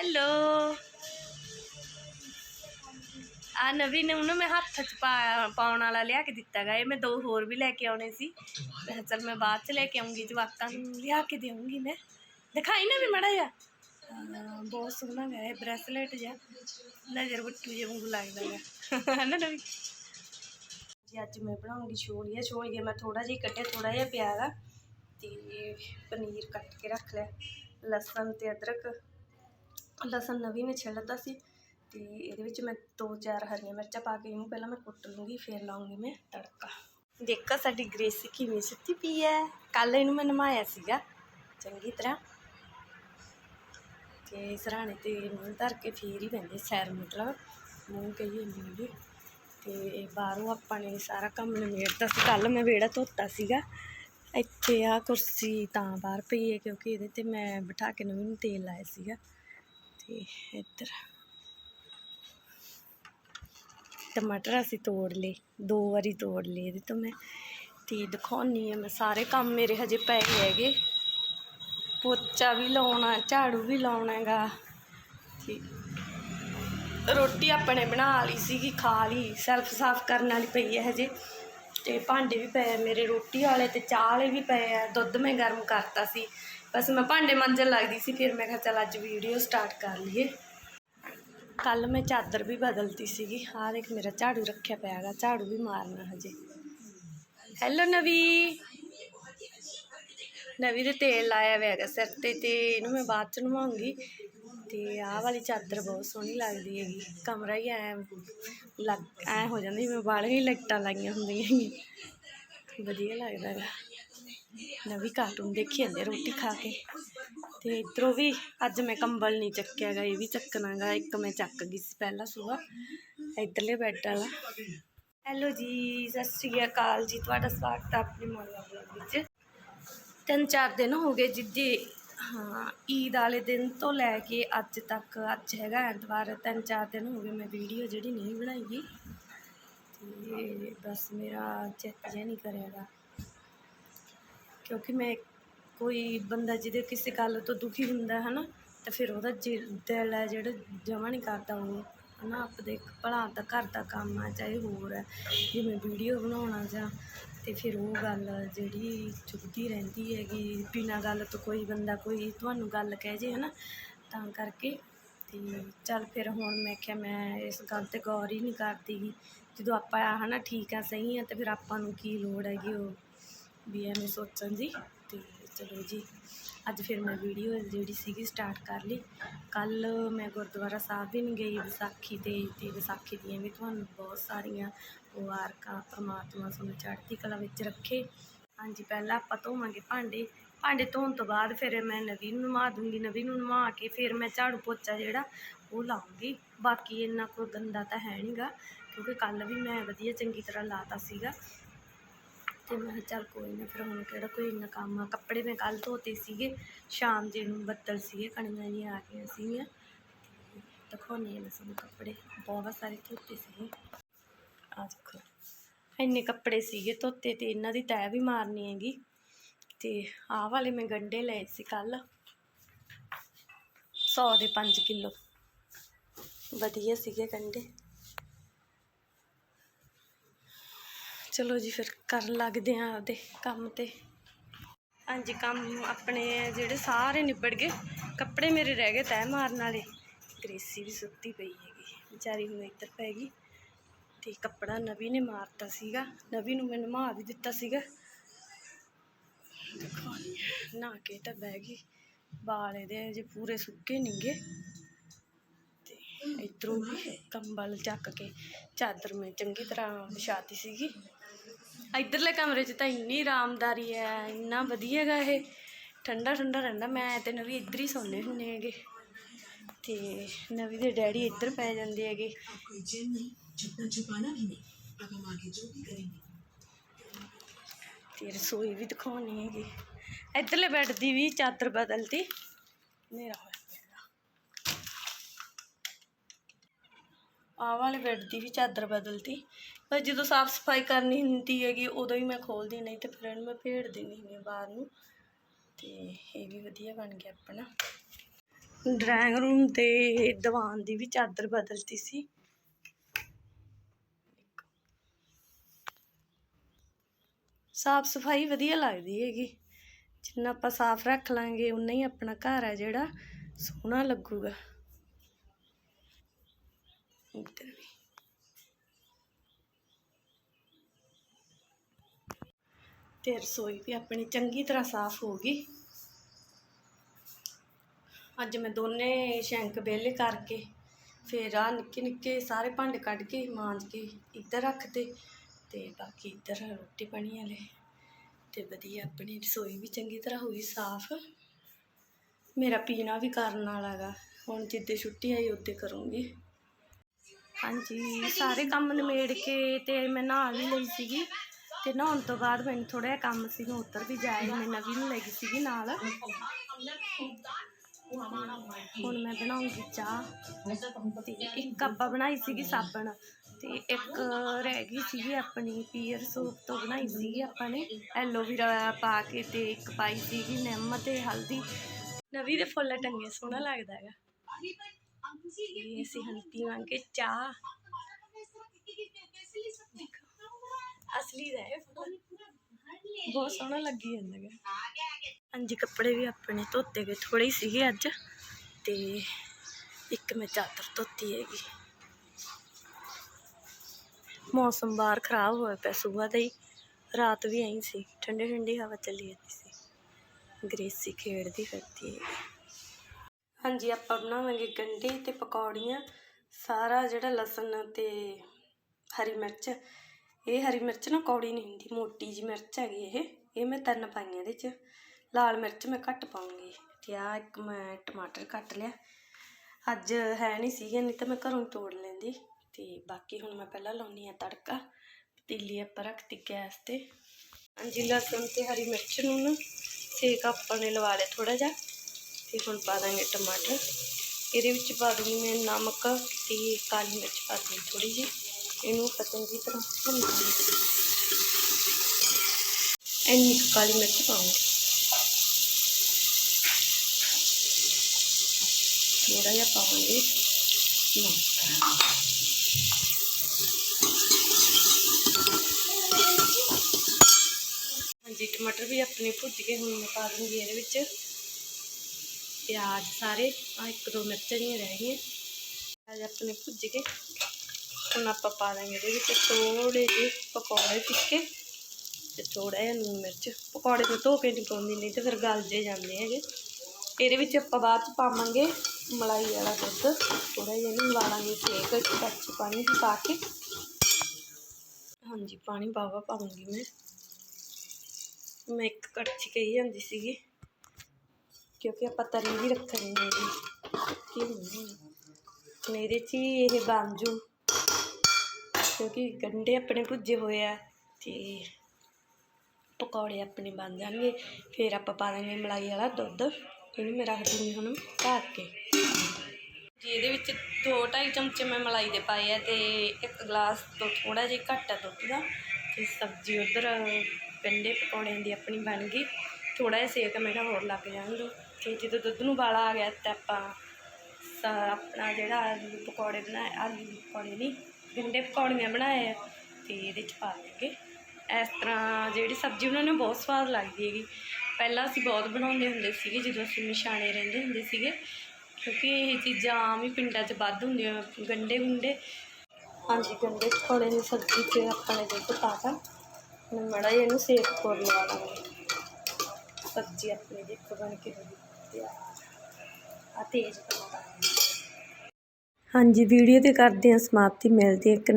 Hello. ਆ ਨਵੀਂ ਨੂੰ ਨਾ ਮੈਂ ਹੱਥ ਚ ਪਾ, ਪਾਉਣ ਵਾਲਾ ਲਿਆ ਕੇ ਦਿੱਤਾ ਗਾ। ਇਹ ਮੈਂ ਦੋ ਹੋਰ ਵੀ ਲੈ ਕੇ ਆਉਣੇ ਸੀ। ਮੈਂ ਕਿਹਾ ਚੱਲ ਮੈਂ ਬਾਅਦ ਚ ਲੈ ਕੇ ਆਉਂਗੀ, ਜਵਾਕਾਂ ਨੂੰ ਲਿਆ ਕੇ ਦੇਵਾਂਗੀ ਮੈਂ। ਦਿਖਾਈ ਨਾ ਵੀ ਮੜਾ ਜਾ ਬਹੁਤ ਸੋਹਣਾ ਗਾ ਇਹ ਬ੍ਰੈਸਲੇਟ ਜਿਹਾ। ਨਜ਼ਰ ਬੱਟੂ ਜਿਹਾ ਵਾਂਗੂ ਲੱਗਦਾ ਗਾ। ਹੈ ਨਾ ਨਵੀਂ? ਜੀ, ਅੱਜ ਮੈਂ ਬਣਾਉਂਗੀ ਛੋਲੀਆਂ ਛੋਲੀਆਂ ਮੈਂ ਥੋੜਾ ਜਿਹਾ ਹੀ ਕੱਟਿਆ ਥੋੜਾ ਜਿਹਾ ਪਿਆ ਗਾ। ਤੇ ਪਨੀਰ ਕੱਟ ਕੇ ਰੱਖ ਲਿਆ। ਲਸਣ ਤੇ ਅਦਰਕ। ਲਸਣ ਨਵੀਂ ਨੇ ਛਿੱਲਦਾ ਸੀ ਤੇ ਇਹਦੇ ਵਿੱਚ ਮੈਂ ਦੋ ਚਾਰ ਹਰੀਆਂ ਮਿਰਚਾਂ ਪਾ ਕੇ ਇਹਨੂੰ ਪਹਿਲਾਂ ਮੈਂ ਕੁੱਟ ਲੂੰਗੀ, ਫਿਰ ਲਾਉਂਗੀ ਮੈਂ ਤੜਕਾ। ਦੇਖੋ ਸਾਡੀ ਗ੍ਰੇਸੀ ਕਿਵੇਂ ਸੁੱਤੀ ਪਈ ਹੈ। ਕੱਲ ਇਹਨੂੰ ਮੈਂ ਨਮਾਇਆ ਸੀਗਾ, ਚੰਗੀ ਤਰ੍ਹਾਂ। ਤੇ ਸਰਾਣੇ ਤੇ ਮੂੰਹ ਧਰ ਕੇ ਫੇਰ ਹੀ ਪੈਂਦੇ ਸੈਰ ਮਤਲਬ, ਮੂੰਹ ਕਹੀਏ ਨਹੀਂ ਤੇ ਬਾਹਰੋਂ ਆਪਾਂ ਨੇ ਸਾਰਾ ਕੰਮ ਨਿਬੇੜਤਾ ਸੀ। ਕੱਲ ਮੈਂ ਵਿਹੜਾ ਧੋਤਾ ਸੀਗਾ। ਇੱਥੇ ਆ ਕੁਰਸੀ ਤਾਂ ਬਾਹਰ ਪਈ ਹੈ, ਕਿਉਂਕਿ ਇਹਦੇ ਤੇ ਮੈਂ ਬਿਠਾ ਕੇ ਨਵੀਂ ਨੂੰ ਤੇਲ ਲਾਇਆ ਸੀਗਾ। ਤੇ ਇੱਧਰ। ਟਮਾਟਰ ਅਸੀਂ ਤੋੜ ਲਏ, ਦੋ ਵਾਰੀ ਤੋੜ ਲਏ ਇਹਦੇ ਤੋਂ ਮੈਂ। ਤੇ ਦਿਖਾਉਣੀ ਆ ਮੈਂ, ਸਾਰੇ ਕੰਮ ਮੇਰੇ ਹਜੇ ਪਏ ਹੈਗੇ। ਪੋਚਾ ਵੀ ਲਾਉਣਾ, ਝਾੜੂ ਵੀ ਲਾਉਣਾ ਹੈਗਾ ਤੇ ਰੋਟੀ ਆਪਣੇ ਬਣਾ ਲਈ ਸੀਗੀ, ਖਾ ਲਈ ਸੈਲਫ ਸਾਫ਼ ਕਰਨ ਵਾਲੀ ਪਈ ਹੈ ਹਜੇ। ਤੇ ਭਾਂਡੇ ਵੀ ਪਏ ਮੇਰੇ, ਰੋਟੀ ਵਾਲੇ ਤੇ ਚਾਹ ਵਾਲੇ ਵੀ ਪਏ ਆ। ਦੁੱਧ ਮੈਂ ਗਰਮ ਕਰਤਾ ਸੀ। ਬਸ ਮੈਂ ਭਾਂਡੇ ਮਾਂਜਣ ਲੱਗਦੀ ਸੀ, ਫਿਰ ਮੈਂ ਕਿਹਾ ਚੱਲ ਅੱਜ ਵੀਡੀਓ ਸਟਾਰਟ ਕਰ ਲਈਏ। ਕੱਲ ਮੈਂ ਚਾਦਰ ਵੀ ਬਦਲਤੀ ਸੀਗੀ, ਆਹ ਦੇਖ ਮੇਰਾ ਝਾੜੂ ਰੱਖਿਆ ਪਿਆ ਹੈਗਾ, ਝਾੜੂ ਵੀ ਮਾਰਨਾ ਹਜੇ। ਹੈਲੋ ਨਵੀ। ਨਵੀ ਦੇ ਤੇਲ ਲਾਇਆ ਹੋਇਆ ਹੈਗਾ ਸਿਰ ਤੇ ਤੇ ਇਹਨੂੰ ਮੈਂ ਬਾਅਦ ਚ ਨਵਾਉਂਗੀ। ਤੇ ਆਹ ਵਾਲੀ ਚਾਦਰ ਬਹੁਤ ਸੋਹਣੀ ਲੱਗਦੀ ਹੈਗੀ, ਕਮਰਾ ਹੀ ਐ ਲੱਗ, ਐ ਹੋ ਜਾਂਦਾ ਜਿਵੇਂ ਬਾਹਰ ਹੀ ਲਾਈਟਾਂ ਲਾਈਆਂ ਹੁੰਦੀਆਂ ਹੈਗੀਆਂ। ਵਧੀਆ ਲੱਗਦਾ ਹੈਗਾ। ਨਵੀਂ ਕਾਰਟੂਨ ਦੇਖੀ ਜਾਂਦੇ ਰੋਟੀ ਖਾ ਕੇ। ਤੇ ਇਧਰੋਂ ਵੀ ਅੱਜ ਮੈਂ ਕੰਬਲ ਨਹੀਂ ਚੱਕਿਆ ਗਾ, ਇਹ ਵੀ ਚੱਕਣਾ ਗਾ। ਇੱਕ ਮੈਂ ਚੱਕ ਗਈ ਸੀ ਪਹਿਲਾਂ ਸੁਬਾਹ ਇਧਰਲੇ ਬੈੱਡ ਵਾਲਾ। ਹੈਲੋ ਜੀ, ਸਤਿ ਸ਼੍ਰੀ ਅਕਾਲ ਜੀ। ਤੁਹਾਡਾ ਸਵਾਗਤ ਹੈ ਆਪਣੇ ਮੋਲਾ ਵਲੌਗ ਵਿੱਚ। ਤਿੰਨ ਚਾਰ ਦਿਨ ਹੋ ਗਏ ਜਿੱਦੇ, ਹਾਂ, ਈਦ ਵਾਲੇ ਦਿਨ ਤੋਂ ਲੈ ਕੇ ਅੱਜ ਤੱਕ, ਅੱਜ ਹੈਗਾ ਐਤਵਾਰ, ਤਿੰਨ ਚਾਰ ਦਿਨ ਹੋ ਗਏ ਮੈਂ ਵੀਡੀਓ ਜਿਹੜੀ ਨਹੀਂ ਬਣਾਈ। ਗੀ ਤੇ ਬਸ ਮੇਰਾ ਚੈੱਕ ਜਿਹਾ ਨਹੀਂ ਕਰਿਆਗਾ ਕਿਉਂਕਿ ਮੈਂ ਕੋਈ ਬੰਦਾ ਜਿਹਦੇ ਕਿਸੇ ਗੱਲ ਤੋਂ ਦੁਖੀ ਹੁੰਦਾ ਹੈ ਨਾ, ਤਾਂ ਫਿਰ ਉਹਦਾ ਜਿ- ਦਿਲ ਹੈ ਜਿਹੜਾ ਜਮਾ ਨਹੀਂ ਕਰਦਾ ਉਹ, ਹੈ ਨਾ, ਆਪਦੇ ਭਲਾ ਦਾ ਘਰ ਦਾ ਕੰਮ ਆ ਚਾਹੇ ਹੋਰ ਹੈ, ਜਿਵੇਂ ਵੀਡੀਓ ਬਣਾਉਣਾ ਜਾਂ, ਤੇ ਫਿਰ ਉਹ ਗੱਲ ਜਿਹੜੀ ਚੁੱਭਦੀ ਰਹਿੰਦੀ ਹੈਗੀ, ਬਿਨਾਂ ਗੱਲ ਤੋਂ ਕੋਈ ਬੰਦਾ ਕੋਈ ਤੁਹਾਨੂੰ ਗੱਲ ਕਹਿ ਜੇ, ਹੈ ਨਾ, ਤਾਂ ਕਰਕੇ ਅਤੇ ਚੱਲ ਫਿਰ ਹੁਣ ਮੈਂ ਕਿਹਾ ਮੈਂ ਇਸ ਗੱਲ ਤੇ ਗੌਰ ਹੀ ਨਹੀਂ ਕਰਦੀ ਜਦੋਂ ਆਪਾਂ, ਹੈ ਨਾ, ਠੀਕ ਆ, ਸਹੀ ਆ, ਤਾਂ ਫਿਰ ਆਪਾਂ ਨੂੰ ਕੀ ਲੋੜ ਹੈਗੀ ਉਹ। ਵੀ ਐਵੇਂ ਸੋਚਣ ਦੀ ਤੇ ਚਲੋ ਜੀ, ਅੱਜ ਫਿਰ ਮੈਂ ਵੀਡੀਓ ਜਿਹੜੀ ਸੀਗੀ ਸਟਾਰਟ ਕਰ ਲਈ। ਕੱਲ ਮੈਂ ਗੁਰਦੁਆਰਾ ਸਾਹਿਬ ਵੀ ਨਹੀਂ ਗਈ ਵਿਸਾਖੀ ਤੇ ਤੇ ਵਿਸਾਖੀ ਦੀਆਂ ਵੀ ਤੁਹਾਨੂੰ ਬਹੁਤ ਸਾਰੀਆਂ ਮੁਬਾਰਕਾਂ, ਪ੍ਰਮਾਤਮਾ ਤੁਹਾਨੂੰ ਚੜ੍ਹਦੀ ਕਲਾ ਵਿੱਚ ਰੱਖੇ। ਹਾਂਜੀ, ਪਹਿਲਾਂ ਆਪਾਂ ਧੋਵਾਂਗੇ ਭਾਂਡੇ। ਭਾਂਡੇ ਧੋਣ ਤੋਂ ਬਾਅਦ ਫਿਰ ਮੈਂ ਨਵੀਂ ਨੂੰ ਨਵਾ ਦੂੰਗੀ, ਨਵੀਂ ਨੂੰ ਨਵਾ ਕੇ ਫਿਰ ਮੈਂ ਝਾੜੂ ਪੋਚਾ ਜਿਹੜਾ ਉਹ ਲਾਉਂਗੀ ਬਾਕੀ ਇੰਨਾ ਕੋਈ ਗੰਦਾ ਤਾਂ ਹੈ ਨਹੀਂਗਾ ਕਿਉਂਕਿ ਕੱਲ ਵੀ ਮੈਂ ਵਧੀਆ ਚੰਗੀ ਤਰ੍ਹਾਂ ਲਾਤਾ ਸੀਗਾ। ਤੇ ਮੈਂ ਕਿਹਾ ਚੱਲ ਕੋਈ ਨਾ, ਫਿਰ ਹੁਣ ਕਿਹੜਾ ਕੋਈ ਇੰਨਾ ਕੰਮ ਆ। ਕੱਪੜੇ ਮੈਂ ਕੱਲ ਧੋਤੇ ਸੀਗੇ, ਸ਼ਾਮ ਜੇ ਨੂੰ ਬੱਦਲ ਸੀਗੇ, ਕਣੀਆਂ ਜਿਹੀਆਂ ਆ ਗਈਆਂ ਸੀਗੀਆਂ। ਤੇ ਦਿਖਾਉਂਦੀ ਮੈਂ ਤੁਹਾਨੂੰ ਕੱਪੜੇ। ਬਹੁਤ ਸਾਰੇ ਧੋਤੇ ਸੀਗੇ। ਆ ਦੇਖੋ, ਇੰਨੇ ਕੱਪੜੇ ਸੀਗੇ ਧੋਤੇ ਤੇ ਇਹਨਾਂ ਦੀ ਤੈਅ ਵੀ ਮਾਰਨੀ ਹੈਗੀ। ਤੇ ਆਹ ਵਾਲੇ ਮੈਂ ਗੰਡੇ ਲਏ ਸੀ ਕੱਲ 100 ਦੇ 5 ਕਿਲੋ। ਵਧੀਆ ਸੀਗੇ ਗੰਡੇ ਚਲੋ ਜੀ ਫਿਰ ਕਰਨ ਲੱਗਦੇ ਆਂ ਆਪਦੇ ਕੰਮ ਤੇ। ਹਾਂਜੀ ਕੰਮ ਆਪਣੇ ਜਿਹੜੇ ਸਾਰੇ ਨਿਬੜ ਗਏ ਕੱਪੜੇ ਮੇਰੇ ਰਹਿ ਗਏ ਤੈਅ ਮਾਰਨ ਵਾਲੇ। ਗ੍ਰੇਸੀ ਵੀ ਸੁੱਤੀ ਪਈ ਹੈਗੀ ਵਿਚਾਰੀ ਹੁਣ ਇੱਧਰ ਪੈ ਗਈ ਤੇ ਕੱਪੜਾ ਨਵੀ ਨੇ ਮਾਰਤਾ ਸੀਗਾ ਨਵੀ ਨੂੰ ਮੈਂ ਨਵਾ ਵੀ ਦਿੱਤਾ ਸੀਗਾ। ਆ। ਨਹਾ ਕੇ ਤਾਂ ਬਹਿ ਗਈ ਵਾਲ ਇਹਦੇ ਅਜੇ ਪੂਰੇ ਸੁੱਕੇ ਨਹੀਂਗੇ। ਤੇ ਇਧਰੋਂ ਕੰਬਲ ਚੱਕ ਕੇ ਚਾਦਰ ਮੈਂ ਚੰਗੀ ਤਰ੍ਹਾਂ ਵਿਛਾਤੀ ਸੀਗੀ। ਇਧਰਲੇ ਕਮਰੇ 'ਚ ਤਾਂ ਇੰਨੀ ਆਰਾਮਦਾਰੀ ਹੈ, ਇੰਨਾ ਵਧੀਆ ਹੈਗਾ ਇਹ। ਠੰਡਾ ਠੰਡਾ ਰਹਿੰਦਾ, ਮੈਂ ਤੇ ਨਵੀ ਇੱਧਰ ਹੀ ਸੌਂਦੇ ਹੁੰਨੇ ਹੈਗੇ। ਤੇ ਨਵੀ ਦੇ ਡੈਡੀ ਇੱਧਰ ਪੈ ਜਾਂਦੇ ਹੈਗੇ। ਤੇ ਰਸੋਈ ਵੀ ਦਿਖਾਉਣੀ ਹੈਗੀ। ਇੱਧਰਲੇ ਬੈੱਡ ਦੀ ਵੀ ਚਾਦਰ ਬਦਲਤੀ। ਮੇਰਾ ਆ ਵਾਲੇ ਬੈੱਡ ਦੀ ਵੀ ਚਾਦਰ ਬਦਲਤੀ। ਪਰ ਜਦੋਂ ਸਾਫ਼ ਸਫ਼ਾਈ ਕਰਨੀ ਹੁੰਦੀ ਹੈਗੀ, ਉਦੋਂ ਹੀ ਮੈਂ ਖੋਲਦੀ ਨਹੀਂ ਤੇ ਫਿਰ ਇਹਨੂੰ ਮੈਂ ਭੇੜ ਦਿੰਦੀ ਹੁੰਦੀ ਹਾਂ ਬਾਹਰ ਨੂੰ। ਤੇ ਇਹ ਵੀ ਵਧੀਆ ਬਣ ਗਿਆ ਆਪਣਾ। ਡਰਾਇੰਗ ਰੂਮ ਤੇ ਦੀਵਾਨ ਦੀ ਵੀ ਚਾਦਰ ਬਦਲਤੀ ਸੀ। ਸਾਫ਼ ਸਫ਼ਾਈ ਵਧੀਆ ਲੱਗਦੀ ਹੈਗੀ। ਜਿੰਨਾ ਆਪਾਂ ਸਾਫ਼ ਰੱਖ ਲਾਂਗੇ ਉਨਾ ਹੀ ਆਪਣਾ ਘਰ ਹੈ ਜਿਹੜਾ ਸੋਹਣਾ ਲੱਗੂਗਾ। ਇੱਧਰ ਵੀ ਤੇ ਰਸੋਈ ਵੀ ਆਪਣੀ ਚੰਗੀ ਤਰ੍ਹਾਂ ਸਾਫ਼ ਹੋ ਗਈ। ਅੱਜ ਮੈਂ ਦੋਨੇ ਸ਼ੈਂਕ ਵਿਹਲੇ ਕਰਕੇ ਫਿਰ ਆ ਨਿੱਕੇ ਨਿੱਕੇ ਸਾਰੇ ਭਾਂਡੇ ਕੱਢ ਕੇ, ਮਾਂਜ ਕੇ ਇੱਧਰ ਰੱਖਦੇ ਤੇ ਬਾਕੀ ਇੱਧਰ ਰੋਟੀ ਪਾਣੀ ਵਾਲੇ। ਤੇ ਵਧੀਆ ਆਪਣੀ ਰਸੋਈ ਵੀ ਚੰਗੀ ਤਰ੍ਹਾਂ ਹੋਈ ਸਾਫ਼। ਮੇਰਾ ਪੀਣਾ ਵੀ ਕਰਨ ਵਾਲਾ ਹੈਗਾ ਹੁਣ ਜਿੱਦੇ ਛੁੱਟੀ ਆਈ ਉੱਤੇ ਕਰੂੰਗੀ। ਹਾਂਜੀ, ਸਾਰੇ ਕੰਮ ਨਿਮੇੜ ਕੇ ਤੇ ਮੈਂ ਨਹਾ ਵੀ ਲਈ ਸੀਗੀ। ਤੇ ਨਹਾਉਣ ਤੋਂ ਬਾਅਦ ਮੈਨੂੰ ਥੋੜਾ ਜਿਹਾ ਕੰਮ ਸੀ, ਮੈਂ ਉੱਧਰ ਵੀ ਜਾਇਆ ਮੈਂ ਨਵੀਂ ਨੂੰ ਲੈ ਗਈ ਸੀਗੀ ਨਾਲ। ਹੁਣ ਮੈਂ ਬਣਾਉਂਗੀ ਚਾਹ। ਤੇ ਇੱਕ ਆਪਾਂ ਬਣਾਈ ਸੀਗੀ ਸਾਬਣ, ਤੇ ਇੱਕ ਰਹਿ ਗਈ ਸੀਗੀ ਆਪਣੀ ਪੀਅਰ ਸੂਪ ਤੋਂ ਬਣਾਈ ਸੀਗੀ ਆਪਾਂ ਨੇ ਐਲੋਵੀਰਾ ਪਾ ਕੇ ਤੇ ਇੱਕ ਪਾਈ ਸੀਗੀ ਨਿੰਮ ਤੇ ਹਲਦੀ। ਨਵੀਂ ਦੇ ਫੁੱਲ ਟੰਗੇ, ਸੋਹਣਾ ਲੱਗਦਾ ਹੈਗਾ। ਇਹ ਅਸੀਂ ਹੁਣ ਪੀਵਾਂਗੇ ਚਾਹ। ਅਸਲੀ ਦਾ ਹੈ ਬਹੁਤ ਸੋਹਣਾ ਲੱਗੀ ਜਾਂਦਾ ਹੈਗਾ ਹਾਂਜੀ ਕੱਪੜੇ ਵੀ ਆਪਣੇ ਧੋਤੇ ਗਏ ਥੋੜੇ ਹੀ ਸੀਗੇ ਅੱਜ। ਤੇ ਇੱਕ ਮੈਂ ਚਾਦਰ ਧੋਤੀ ਹੈਗੀ। ਮੌਸਮ ਬਾਹਰ ਖਰਾਬ ਹੋਇਆ ਪਿਆ ਸਵੇਰ ਦਾ ਹੀ। ਰਾਤ ਵੀ ਐਂ ਸੀ ਠੰਡੀ ਠੰਡੀ ਹਵਾ ਚੱਲੀ ਜਾਂਦੀ ਸੀ। ਗ੍ਰੇਸੀ ਖੇਡਦੀ ਫਿਰਦੀ ਹੈ ਹਾਂਜੀ ਆਪਾਂ ਬਣਾਵਾਂਗੇ ਗੰਢੇ ਤੇ ਪਕੌੜੀਆਂ। ਸਾਰਾ ਜਿਹੜਾ ਲਸਣ ਤੇ ਹਰੀ ਮਿਰਚ ਇਹ ਹਰੀ ਮਿਰਚ ਨਾ ਕੌੜੀ ਨਹੀਂ ਹੁੰਦੀ, ਮੋਟੀ ਜੀ ਮਿਰਚ ਹੈਗੀ ਇਹ। ਇਹ ਮੈਂ ਤਿੰਨ ਪਾਈਆਂ ਇਹਦੇ 'ਚ। ਲਾਲ ਮਿਰਚ ਮੈਂ ਘੱਟ ਪਾਉਂਗੀ ਤੇ ਆ ਇੱਕ ਮੈਂ ਟਮਾਟਰ ਕੱਟ ਲਿਆ। ਅੱਜ ਹੈ ਨਹੀਂ ਸੀਗੇ, ਨਹੀਂ ਤਾਂ ਮੈਂ ਘਰੋਂ ਤੋੜ ਲੈਂਦੀ। ਤੇ ਬਾਕੀ ਹੁਣ ਮੈਂ ਪਹਿਲਾਂ ਲਾਉਣੀ ਆ ਤੜਕਾ। ਪਤੀਲੀ ਆਪਾਂ ਰੱਖਤੀ ਗੈਸ ਤੇ। ਹਾਂਜੀ, ਲਸਣ ਤੇ ਹਰੀ ਮਿਰਚ ਨੂੰ ਨਾ ਸੇਕ ਆਪਾਂ ਨੇ ਲਵਾ ਲਿਆ ਥੋੜਾ ਜਿਹਾ। ਤੇ ਹੁਣ ਪਾ ਦਾਂਗੇ ਟਮਾਟਰ। ਇਹਦੇ ਵਿੱਚ ਪਾ ਦੂੰਗੀ ਮੈਂ ਨਮਕ ਤੇ ਕਾਲੀ ਮਿਰਚ ਪਾ ਦੂੰਗੀ ਥੋੜੀ ਜਿਹੀ। ਇਹਨੂੰ ਆਪਾਂ ਚੰਗੀ ਤਰ੍ਹਾਂ ਭੁੰਨ ਲਾਂਗੇ ਇੰਨੀ ਕੁ ਕਾਲੀ ਮਿਰਚ ਪਾਉਂਗੀ। ਥੋੜਾ ਜਿਹਾ ਪਾਵਾਂਗੇ ਨਮਕ। ਹਾਂਜੀ, ਟਮਾਟਰ ਵੀ ਆਪਣੇ ਭੁੱਜ ਗਏ, ਹੁਣ ਮੈਂ ਪਾ ਦੂੰਗੀ ਇਹਦੇ ਵਿੱਚ। ਪਿਆਜ਼ ਸਾਰੇ ਆ ਇੱਕ ਦੋ ਮਿਰਚਾਂ ਜਿਹੀਆਂ ਰਹਿ ਗਈਆਂ। ਪਿਆਜ਼ ਆਪਣੇ ਭੁੱਜ ਗਏ। ਹੁਣ ਆਪਾਂ ਪਾ ਦਾਂਗੇ ਇਹਦੇ ਵਿੱਚ ਥੋੜੇ ਜਿਹੇ ਪਕੌੜੇ ਟਿੱਕੇ ਤੇ ਥੋੜਾ ਜਿਹਾ ਨੂਨ ਮਿਰਚ ਪਕੌੜੇ ਨੂੰ ਧੋ ਕੇ ਨਹੀਂ ਪਾਉਂਦੀ ਨਹੀਂ ਤੇ ਫਿਰ ਗਲ ਜੇ ਜਾਂਦੇ ਹੈਗੇ ਇਹਦੇ ਵਿੱਚ ਆਪਾਂ ਬਾਅਦ ਚ ਪਾਵਾਂਗੇ ਮਲਾਈ ਵਾਲਾ ਦੁੱਧ ਥੋੜਾ ਜਿਹਾ ਇਹਨੂੰ ਉਬਾਲਾਂਗੇ ਸੇਕ ਇੱਕ ਕੱਚ ਪਾਣੀ ਪਾ ਕੇ ਹਾਂਜੀ ਪਾਣੀ ਬਾਵਾ ਪਾਉਂਗੀ ਮੈਂ ਮੈਂ ਇੱਕ ਕੜਛੀ ਕਹੀ ਜਾਂਦੀ ਸੀਗੀ ਕਿਉਂਕਿ ਆਪਾਂ ਤਰੀ ਵੀ ਰੱਖਣੀ ਹੈ ਜੀ ਕੀ ਨਹੀਂ ਇਹਦੇ 'ਚ ਹੀ ਇਹ ਬਣ ਜੂ ਕਿਉਂਕਿ ਗੰਢੇ ਆਪਣੇ ਭੁੱਜੇ ਹੋਏ ਆ ਤੇ ਪਕੌੜੇ ਆਪਣੇ ਬਣ ਜਾਣਗੇ। ਫਿਰ ਆਪਾਂ ਪਾ ਦਾਂਗੇ ਮਲਾਈ ਵਾਲਾ ਦੁੱਧ। ਇਹਨੂੰ ਮੈਂ ਰੱਖ ਦੂੰਗੀ ਹੁਣ ਢੱਕ ਕੇ। ਜੀ, ਇਹਦੇ ਵਿੱਚ ਦੋ ਢਾਈ ਚਮਚੇ ਮੈਂ ਮਲਾਈ ਦੇ ਪਾਏ ਆ ਤੇ ਇੱਕ ਗਲਾਸ ਤੋਂ ਥੋੜਾ ਜਿਹਾ ਘੱਟ ਆ ਦੁੱਧ ਦਾ। ਤੇ ਸਬਜ਼ੀ ਉਧਰ ਗੰਢੇ ਪਕੌੜਿਆਂ ਦੀ ਆਪਣੀ ਬਣ ਗਈ। ਥੋੜਾ ਜਿਹਾ ਸੇਕ ਮੇਰਾ ਹੋਰ ਲੱਗ ਜਾਣਗੇ। ਦੋ ਤੇ ਜਦੋਂ ਦੁੱਧ ਨੂੰ ਬਾਲਾ ਆ ਗਿਆ ਤਾਂ ਆਪਾਂ ਸ- ਆਪਣਾ ਜਿਹੜਾ ਆਲੂ ਪਕੌੜੇ ਬਣਾਏ ਆਲੂ ਪਕੌੜੇ ਨਹੀਂ ਗੰਢੇ ਪਕੌੜੀਆਂ ਬਣਾਏ ਆ ਤੇ ਇਹਦੇ ਚ ਪਾ ਲਾਂਗੇ ਇਸ ਤਰ੍ਹਾਂ ਜਿਹੜੀ ਸਬਜ਼ੀ ਬਣਾਉਣੀ ਬਹੁਤ ਸਵਾਦ ਲੱਗਦੀ ਹੈਗੀ। ਪਹਿਲਾਂ ਅਸੀਂ ਬਹੁਤ ਬਣਾਉਂਦੇ ਹੁੰਦੇ ਸੀਗੇ, ਜਦੋਂ ਅਸੀਂ ਨਿਸ਼ਾਨੇ ਰਹਿੰਦੇ ਹੁੰਦੇ ਸੀਗੇ। ਕਿਉਂਕਿ ਇਹ ਚੀਜ਼ਾਂ ਆਮ ਹੀ ਪਿੰਡਾਂ 'ਚ ਵੱਧ ਹੁੰਦੀਆਂ ਗੰਢੇ ਗੁੰਡੇ। ਹਾਂਜੀ ਗੰਢੇ ਪਕੌੜੇ ਦੀ ਸਬਜ਼ੀ 'ਚ ਆਪਾਂ ਨੇ ਦੁੱਧ ਪਾਤਾ ਹੁਣ ਮੜਾ ਇਹਨੂੰ ਸੇਕ ਕੋਰ ਲਵਾ ਦਾਂਗੇ ਸਬਜ਼ੀ ਆਪਣੀ ਦੇਖੋ ਬਣ ਕੇ ਹੋ ਗਈ ਆ ਤੇਜ਼ ਪੱਤਾ ਹਾਂਜੀ ਵੀਡੀਓ ਤੇ ਕਰਦੇ ਹਾਂ ਸਮਾਪਤੀ ਮਿਲਦੀ ਹੈ ਇੱਕ